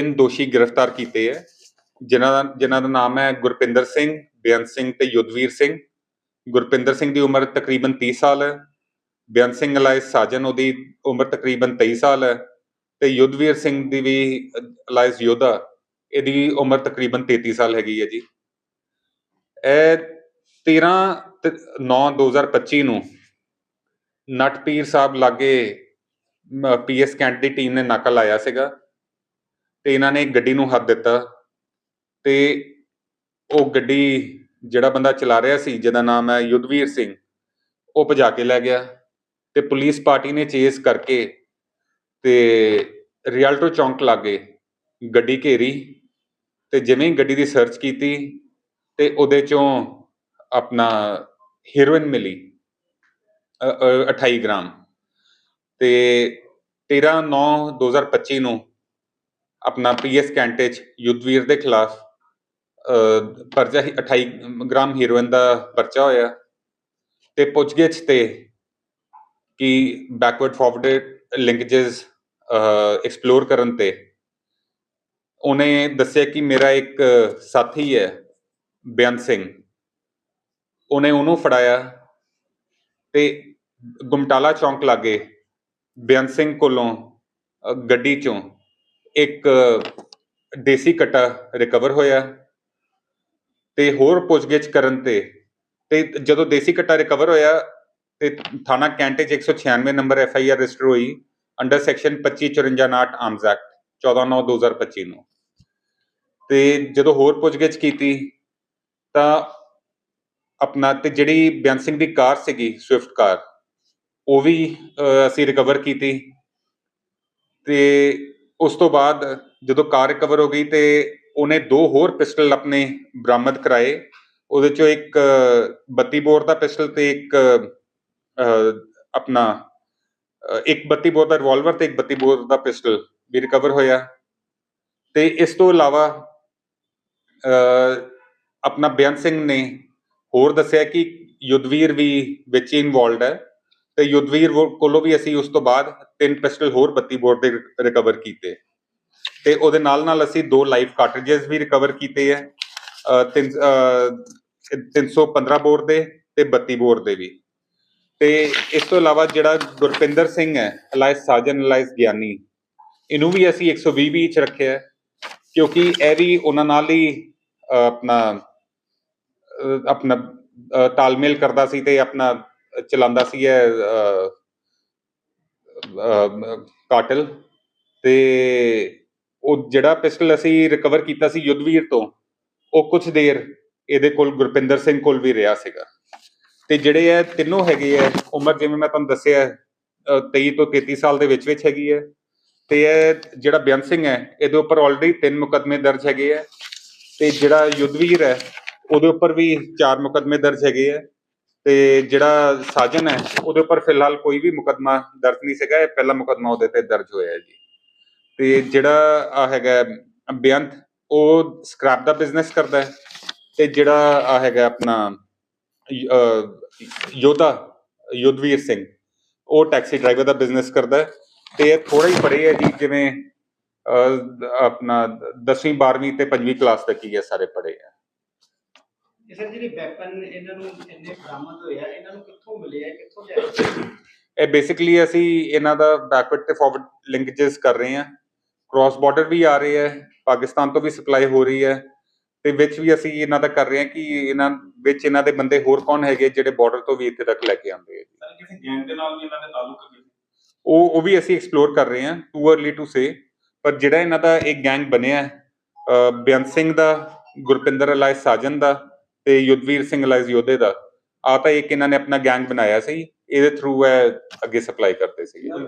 ਤਿੰਨ ਦੋਸ਼ੀ ਗ੍ਰਿਫਤਾਰ ਕੀਤੇ ਹੈ। ਜਿਨ੍ਹਾਂ ਦਾ ਜਿਨ੍ਹਾਂ ਦਾ ਨਾਮ ਹੈ ਗੁਰਪਿੰਦਰ ਸਿੰਘ, ਬੇਅੰਤ ਸਿੰਘ ਤੇ ਯੁੱਧਵੀਰ ਸਿੰਘ। ਗੁਰਪਿੰਦਰ ਸਿੰਘ ਦੀ ਉਮਰ ਤਕਰੀਬਨ 30 ਸਾਲ ਹੈ। ਬੇਅੰਤ ਸਿੰਘ ਅਲਾਇਸ ਸਾਜਨ, ਉਹਦੀ ਉਮਰ ਤਕਰੀਬਨ 23 ਸਾਲ ਹੈ। ਤੇ ਯੁੱਧਵੀਰ ਸਿੰਘ ਦੀ ਵੀ ਅਲਾਇਸ ਯੋਧਾ, ਇਹਦੀ ਉਮਰ ਤਕਰੀਬਨ 33 ਸਾਲ ਹੈਗੀ ਹੈ ਜੀ। ਇਹ 13 9 2025 ਨੂੰ ਨਟਪੀਰ ਸਾਹਿਬ ਲਾਗੇ ਪੀਐਸ ਕੈਂਟ ਦੀ ਟੀਮ ਨੇ ਨਾਕਾ ਲਾਇਆ ਸੀਗਾ। ਤੇ ਇਹਨਾਂ ਨੇ ਗੱਡੀ ਨੂੰ ਹੱਥ ਦਿੱਤਾ ਤੇ ਉਹ ਗੱਡੀ ਜਿਹੜਾ ਬੰਦਾ ਚਲਾ ਰਿਹਾ ਸੀ, ਜਿਹਦਾ ਨਾਮ ਹੈ ਯੁੱਧਵੀਰ ਸਿੰਘ, ਉਹ ਭਜਾ ਕੇ ਲੈ ਗਿਆ ਤੇ ਪੁਲਿਸ ਪਾਰਟੀ ਨੇ ਚੇਸ ਕਰਕੇ ਤੇ ਰਿਆਲਟੋ ਚੌਂਕ ਲਾਗੇ ਗੱਡੀ ਘੇਰੀ ਤੇ ਜਿਵੇਂ ਗੱਡੀ ਦੀ ਸਰਚ ਕੀਤੀ ਤੇ ਉਹਦੇ ਚੋਂ ਆਪਣਾ ਹੀਰੋਇਨ ਮਿਲੀ, ਅ- ਅ- 28 ਗ੍ਰਾਮ ਤੇ 13 9 2025 ਨੂੰ ਆਪਣਾ ਪੀਐਸ ਕੈਂਟੇ ਚ ਯੁੱਧਵੀਰ ਦੇ ਖਿਲਾਫ ਪਰਚਾ ਹੀ 28 ਗ੍ਰਾਮ ਹੀਰੋਇਨ ਦਾ ਪਰਚਾ ਹੋਇਆ ਤੇ ਪੁੱਛਗਿੱਛ ਤੇ ਕਿ ਬੈਕਵਰਡ ਫਾਰਵਰਡ ਲਿੰਕੇजेस ਐਕਸਪਲੋਰ ਕਰਨ ਤੇ ਉਹਨੇ ਦੱਸਿਆ ਕਿ ਮੇਰਾ ਇੱਕ ਸਾਥੀ ਹੈ ਬੇਅੰਤ ਸਿੰਘ। ਉਹਨੇ ਉਹਨੂੰ ਫੜਾਇਆ ਤੇ ਗੁਮਟਾਲਾ ਚੌਂਕ ਲਾਗੇ ਬੇਅੰਤ ਸਿੰਘ ਕੋਲੋਂ ਗੱਡੀ ਚੋਂ ਇੱਕ ਦੇਸੀ ਕਟਾ ਰਿਕਵਰ ਹੋਇਆ ਤੇ ਹੋਰ ਪੁੱਛਗਿੱਛ ਕਰਨ ਤੇ ਤੇ ਜਦੋਂ ਦੇਸੀ ਕਟਾ ਰਿਕਵਰ ਹੋਇਆ ਤੇ ਥਾਣਾ ਕੈਂਟੇ ਚ 196 number F I R register ਹੋਈ ਅੰਡਰ ਸੈਕਸ਼ਨ 2554 ਆਰਮਸ ਐਕਟ 14/9/2025 ਨੂੰ ਤੇ ਜਦੋਂ ਹੋਰ ਪੁੱਛਗਿੱਛ ਕੀਤੀ, ਤਾਂ ਆਪਣਾ ਤੇ ਜਿਹੜੀ ਬੇਅੰਤ ਸਿੰਘ ਦੀ ਕਾਰ ਸੀਗੀ ਸਵਿਫਟ ਕਾਰ, ਉਹ ਵੀ ਅਸੀਂ ਰਿਕਵਰ ਕੀਤੀ। ਤੇ ਉਸ ਤੋਂ ਬਾਅਦ ਜਦੋਂ ਕਾਰ ਰਿਕਵਰ ਹੋ ਗਈ ਤੇ ਉਹਨੇ ਦੋ ਹੋਰ ਪਿਸਟਲ ਆਪਣੇ ਬਰਾਮਦ ਕਰਾਏ। ਉਹਦੇ ਚੋਂ ਇੱਕ ਅਹ, 32 ਬੋਰ ਦਾ ਪਿਸਟਲ ਤੇ ਇੱਕ ਆਪਣਾ ਇੱਕ 32 ਬੋਰ ਦਾ ਰਿਵਾਲਵਰ ਤੇ ਇੱਕ 32 ਬੋਰ ਦਾ ਪਿਸਟਲ ਵੀ ਰਿਕਵਰ ਹੋਇਆ। ਤੇ ਇਸ ਤੋਂ ਇਲਾਵਾ ਆਪਣਾ ਬੇਅੰਤ ਸਿੰਘ ਨੇ ਹੋਰ ਦੱਸਿਆ ਕਿ ਯੁੱਧਵੀਰ ਵੀ ਵਿੱਚ ਇਨਵੋਲਡ ਹੈ। ਤੇ ਯੁੱਧਵੀਰ ਕੋਲੋਂ ਵੀ ਅਸੀਂ ਉਸ ਤੋਂ ਬਾਅਦ ਤਿੰਨ ਪਿਸਟਲ ਹੋਰ 32 ਬੋਰ ਦੇ ਰਿਕਵਰ ਕੀਤੇ। ਤੇ ਉਹਦੇ ਨਾਲ ਨਾਲ ਅਸੀਂ ਦੋ ਲਾਈਵ ਕਾਰਟ੍ਰਿਜਸ ਵੀ ਰਿਕਵਰ ਕੀਤੇ ਹੈ। ਅਹ, ਤਿੰਨ ਅਹ, 315 ਬੋਰ ਦੇ ਤੇ 32 ਬੋਰ ਦੇ ਵੀ। ਤੇ ਇਸ ਤੋਂ ਇਲਾਵਾ ਜਿਹੜਾ ਗੁਰਪਿੰਦਰ ਸਿੰਘ ਹੈ ਅਲਾਇਸ ਸਾਜਨ ਅਲਾਇਸ ਗਿਆਨੀ ਇਹਨੂੰ ਵੀ ਅਸੀਂ 120 ਵੀ ਚ ਰੱਖਿਆ ਕਿਉਂਕਿ ਇਹ ਵੀ ਉਹਨਾਂ ਨਾਲ ਹੀ ਆਪਣਾ ਆਪਣਾ ਤਾਲਮੇਲ ਕਰਦਾ ਸੀ ਤੇ ਆਪਣਾ ਚਲਾਉਂਦਾ ਸੀ ਇਹ ਕਾਟਲ ਤੇ ਉਹ ਜਿਹੜਾ ਪਿਸਟਲ ਅਸੀਂ ਰਿਕਵਰ ਕੀਤਾ ਸੀ ਯੁੱਧਵੀਰ ਤੋਂ ਉਹ ਕੁਝ ਦੇਰ ਇਹਦੇ ਕੋਲ ਗੁਰਪਿੰਦਰ ਸਿੰਘ ਕੋਲ ਵੀ ਰਿਹਾ ਸੀਗਾ। ਤੇ ਜਿਹੜੇ ਇਹ ਤਿੰਨੋਂ ਹੈਗੇ ਆ ਉਮਰ ਜਿਵੇਂ ਮੈਂ ਤੁਹਾਨੂੰ ਦੱਸਿਆ ਅਹ, 23 ਤੋਂ 33 ਸਾਲ ਦੇ ਵਿੱਚ ਵਿੱਚ ਹੈਗੀ ਹੈ ਤੇ ਇਹ ਜਿਹੜਾ ਬੇਅੰਤ ਸਿੰਘ ਹੈ ਇਹਦੇ ਉੱਪਰ ਆਲਰੇਡੀ ਤਿੰਨ ਮੁਕੱਦਮੇ ਦਰਜ ਹੈਗੇ ਆ ਤੇ ਜਿਹੜਾ ਯੁੱਧਵੀਰ ਹੈ ਉਹਦੇ ਉੱਪਰ ਵੀ ਚਾਰ ਮੁਕੱਦਮੇ ਦਰਜ ਹੈਗੇ ਆ ਤੇ ਜਿਹੜਾ ਸਾਜਨ ਹੈ, ਉਹਦੇ ਉੱਪਰ ਫਿਲਹਾਲ ਕੋਈ ਵੀ ਮੁਕੱਦਮਾ ਦਰਜ ਨਹੀਂ ਸੀਗਾ, ਇਹ ਪਹਿਲਾ ਮੁਕੱਦਮਾ ਉਹਦੇ ਤੇ ਦਰਜ ਹੋਇਆ ਹੈ ਜੀ। ਤੇ ਜਿਹੜਾ ਆ ਹੈਗਾ ਬੇਅੰਤ ਉਹ ਸਕ੍ਰੈਪ ਦਾ ਬਿਜ਼ਨਸ ਕਰਦਾ ਹੈ ਤੇ ਜਿਹੜਾ ਆ ਹੈਗਾ ਆਪਣਾ ਯੋਧਾ, ਯੁੱਧਵੀਰ ਸਿੰਘ, ਉਹ ਟੈਕਸੀ ਡਰਾਈਵਰ ਦਾ ਬਿਜ਼ਨਸ ਕਰਦਾ ਹੈ। ਤੇ ਇਹ ਥੋੜਾ ਹੀ ਪੜੇ ਹੈ ਜੀ, ਜਿਵੇਂ ਆਪਣਾ 10ਵੀਂ 12ਵੀਂ ਤੇ 5ਵੀਂ ਕਲਾਸ ਤੱਕ ਹੀ ਇਹ ਸਾਰੇ ਪੜੇ ਹੈ ਇਹ ਬੇਸਿਕਲੀ ਅਸੀਂ ਇਹਨਾਂ ਦਾ ਬੈਕਵਰਡ ਤੇ ਫਾਰਵਰਡ ਲਿੰਕੇजेस ਕਰ ਰਹੇ ਹਾਂ। ਕ੍ਰਾਸ ਬਾਰਡਰ ਵੀ ਆ ਰਹੇ ਹੈ ਪਾਕਿਸਤਾਨ ਤੋਂ ਵੀ ਸਪਲਾਈ ਹੋ ਰਹੀ ਹੈ ਤੇ ਵਿੱਚ ਵੀ ਅਸੀਂ ਇਹਨਾਂ ਦਾ ਕਰ ਰਹੇ ਹਾਂ ਕਿ ਇਹਨਾਂ ਵਿੱਚ ਇਹਨਾਂ ਦੇ ਬੰਦੇ ਹੋਰ ਕੌਣ ਹੈਗੇ ਜਿਹੜੇ ਬਾਰਡਰ ਤੋਂ ਵੀ ਇੱਥੇ ਤੱਕ ਲੈ ਕੇ ਆਉਂਦੇ ਹੈ ਸਰ ਉਹ ਉਹ ਵੀ ਅਸੀਂ ਐਕਸਪਲੋਰ ਕਰ ਰਹੇ ਹਾਂ ਟੂ अर्ਲੀ ਟੂ ਸੇ ਪਰ ਜਿਹੜਾ ਇਹਨਾਂ ਦਾ ਇੱਕ ਗੈਂਗ ਬਣਿਆ ਬਿਆਨ ਸਿੰਘ ਦਾ ਗੁਰਪਿੰਦਰ ਅਲਾਇ ਸਾਜਨ ਦਾ ਤੇ ਯੁੱਧਵੀਰ ਸਿੰਘ ਅਲਾਇਸ ਯੋਧੇ ਦਾ ਆ ਤਾਂ ਇੱਕ ਇਹਨਾਂ ਨੇ ਆਪਣਾ ਗੈਂਗ ਬਣਾਇਆ ਸੀ ਇਹਦੇ ਥਰੂ ਹੈ ਅੱਗੇ ਸਪਲਾਈ ਕਰਦੇ ਸੀ ਇਹਨਾਂ ਨੇ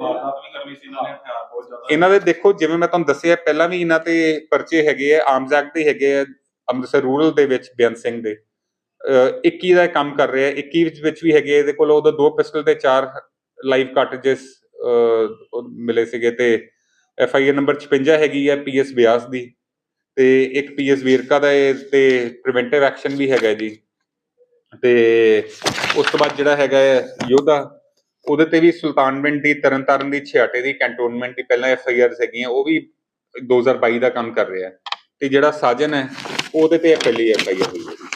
ਹਥਿਆਰ ਬਹੁਤ ਜ਼ਿਆਦਾ। ਇਹਨਾਂ ਦੇ ਦੇਖੋ ਜਿਵੇਂ ਮੈਂ ਤੁਹਾਨੂੰ ਦੱਸਿਆ ਪਹਿਲਾਂ ਵੀ ਇਹਨਾਂ ਤੇ ਪਰਚੇ ਹੈਗੇ ਆ ਆਰਮਸ ਐਕਟ ਦੇ ਹੈਗੇ ਆ ਅੰਮ੍ਰਿਤਸਰ ਰੂਰਲ ਦੇ ਵਿੱਚ ਬੇਅੰਤ ਸਿੰਘ ਦੇ। ਅਹ 21 ਦਾ ਕੰਮ ਕਰ ਰਿਹਾ 21 ਵਿੱਚ ਵਿੱਚ ਵੀ ਹੈਗੇ ਇਹਦੇ ਕੋਲ ਉਹਦਾ ਦੋ ਪਿਸਟਲ ਤੇ ਚਾਰ ਲਾਈਵ ਕਾਰਟ੍ਰਿਜਸ ਮਿਲੇ ਸੀਗੇ ਤੇ ਐਫ ਆਈ ਆਰ ਨੰਬਰ 56 ਹੈਗੀ ਹੈ ਪੀਐਸ ਬਿਆਸ ਦੀ। ਤੇ ਇੱਕ ਪੀਐਸ ਵੀਰਕਾ ਦਾ ਇਹ ਤੇ ਪ੍ਰੀਵੈਂਟਿਵ ਐਕਸ਼ਨ ਵੀ ਹੈਗਾ ਜੀ। ਤੇ ਉਸ ਤੋਂ ਬਾਅਦ ਜਿਹੜਾ ਹੈਗਾ ਯੋਧਾ ਉਹਦੇ ਤੇ ਵੀ ਸੁਲਤਾਨਵਿੰਡ ਦੀ ਤਰਨਤਾਰਨ ਦੀ ਛਿਆਟੇ ਦੀ ਕੈਂਟੋਨਮੈਂਟ ਦੀ ਪਹਿਲਾਂ ਐਫ ਆਈ ਆਰਸ ਹੈਗੀਆਂ ਉਹ ਵੀ 2022 ਦਾ ਕੰਮ ਕਰ ਰਿਹਾ ਤੇ ਜਿਹੜਾ ਸਾਜਨ ਹੈ ਉਹਦੇ ਤੇ ਪਹਿਲੀ ਐਫ ਆਈ ਆਰ ਹੋਈ ਹੈ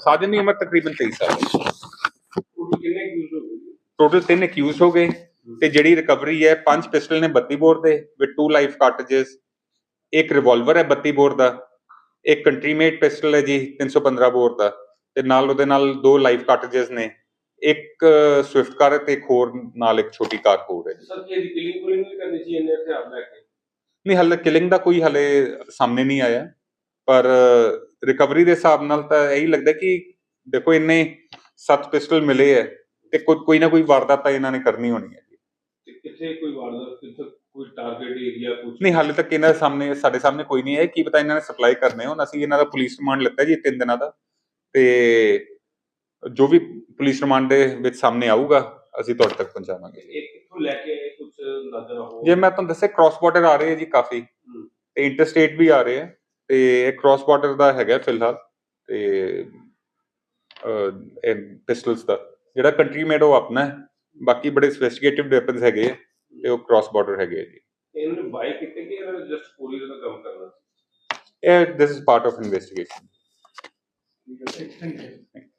ਸਾਜਨ ਦੀ ਉਮਰ ਤਕਰੀਬਨ 23 ਸਾਲ ਹੈ। ਟੋਟਲ ਕਿੰਨੇ ਯੂਜ਼ ਹੋ ਗਏ ਟੋਟਲ ਤਿੰਨ ਅਕਿਊਜ਼ ਹੋ ਗਏ ਤੇ ਜਿਹੜੀ ਰਿਕਵਰੀ ਹੈ ਪੰਜ ਪਿਸਟਲ ਨੇ 32 ਬੋਰ ਦੇ ਵਿਦ ਟੂ ਲਾਈਫ ਕਾਰਟ੍ਰਿਜਸ ਇੱਕ ਰਿਵਾਲਵਰ ਹੈ 32 ਬੋਰ ਦਾ ਇੱਕ ਕੰਟਰੀਮੇਟ ਪਿਸਟਲ ਹੈ ਜੀ 315 ਬੋਰ ਦਾ ਤੇ ਨਾਲ ਉਹਦੇ ਨਾਲ ਦੋ ਲਾਈਫ ਕਾਰਟ੍ਰਿਜਸ ਨੇ ਇੱਕ ਸਵਿਫਟ ਕਾਰ ਤੇ ਇੱਕ ਹੋਰ ਨਾਲ ਇੱਕ ਛੋਟੀ ਕਾਰ ਹੋਰ ਹੈ ਜੀ। ਸਰ ਕੀ ਇਹਦੀ ਕਿਲਿੰਗ ਕੁਲਿੰਗ ਵੀ ਕਰਨੀ ਸੀ ਇੰਨੇ ਹਥਿਆਰ ਲੈ ਕੇ ਨਹੀਂ ਹਾਲੇ ਕਿਲਿੰਗ ਦਾ ਕੋਈ ਹਾਲੇ ਸਾਹਮਣੇ ਨਹੀਂ ਆਇਆ ਪਰ ਰਿਕਵਰੀ ਦੇ ਹਿਸਾਬ ਨਾਲ ਤਾਂ ਇਹੀ ਲੱਗਦਾ ਕਿ ਦੇਖੋ ਇੰਨੇ ਸੱਤ ਪਿਸਟਲ ਮਿਲੇ ਹੈ ਤੇ ਕੋਈ ਕੋਈ ਨਾ ਕੋਈ ਵਾਰਦਾਤ ਤਾਂ ਇਹਨਾਂ ਨੇ ਕਰਨੀ ਹੋਣੀ ਹੈ ਜੀ ਕਿੱਥੇ ਕੋਈ ਵਾਰਦਾਤ ਟਾਰਗੇਟ ਏਰੀਆ ਕੁਝ ਨਹੀਂ ਹਾਲੇ ਤੱਕ ਇਹਨਾਂ ਦੇ ਸਾਹਮਣੇ ਸਾਡੇ ਸਾਹਮਣੇ ਕੋਈ ਨਹੀਂ ਹੈ ਕੀ ਪਤਾ ਇਹਨਾਂ ਨੇ ਸਪਲਾਈ ਕਰਨੇ ਹੋਣ। ਅਸੀਂ ਇਹਨਾਂ ਦਾ ਪੁਲਿਸ ਰਿਮਾਂਡ ਲਿੱਤਾ ਜੀ ਤਿੰਨ ਦਿਨਾਂ ਦਾ। ਤੇ ਜੋ ਵੀ ਪੁਲਿਸ ਰਿਮਾਂਡ ਦੇ ਵਿੱਚ ਸਾਹਮਣੇ ਆਊਗਾ ਅਸੀਂ ਤੁਹਾਡੇ ਤੱਕ ਪਹੁੰਚਾਵਾਂਗੇ। ਇਹ ਕਿੱਥੋਂ ਲੈ ਕੇ ਕੁਝ ਨਜ਼ਰ ਹੋ ਜੇ ਮੈਂ ਤੁਹਾਨੂੰ ਦੱਸਿਆ ਕ੍ਰਾਸ ਬਾਰਡਰ ਆ ਰਹੇ ਹੈ ਜੀ ਕਾਫੀ। ਤੇ ਇੰਟਰਸਟੇਟ ਵੀ ਆ ਰਹੇ ਹੈ ਤੇ ਇਹ ਕ੍ਰਾਸ ਬਾਰਡਰ ਦਾ ਹੈਗਾ ਫਿਲਹਾਲ। ਤੇ ਇਹ ਪਿਸਟਲਸ ਦਾ। ਜਿਹੜਾ ਕੰਟਰੀ ਮੇਡ ਉਹ ਆਪਣਾ ਹੈ। ਬਾਕੀ ਬੜੇ ਸੋਫਿਸਟੀਕੇਟਿਵ ਵੈਪਨਸ ਹੈਗੇ ਹੈ ਤੇ ਉਹ ਕ੍ਰਾਸ ਬਾਰਡਰ ਹੈਗੇ ਹੈ ਜੀ। ਇਹਨਾਂ ਨੇ ਬਾਈ ਕੀਤੇ ਕਿ ਇਹਨਾਂ ਨੇ ਜਸਟ ਪੂਰੀ ਦਾ ਕੰਮ ਕਰਨਾ ਇਹ this is part of investigation ਠੀਕ ਹੈ Thank you.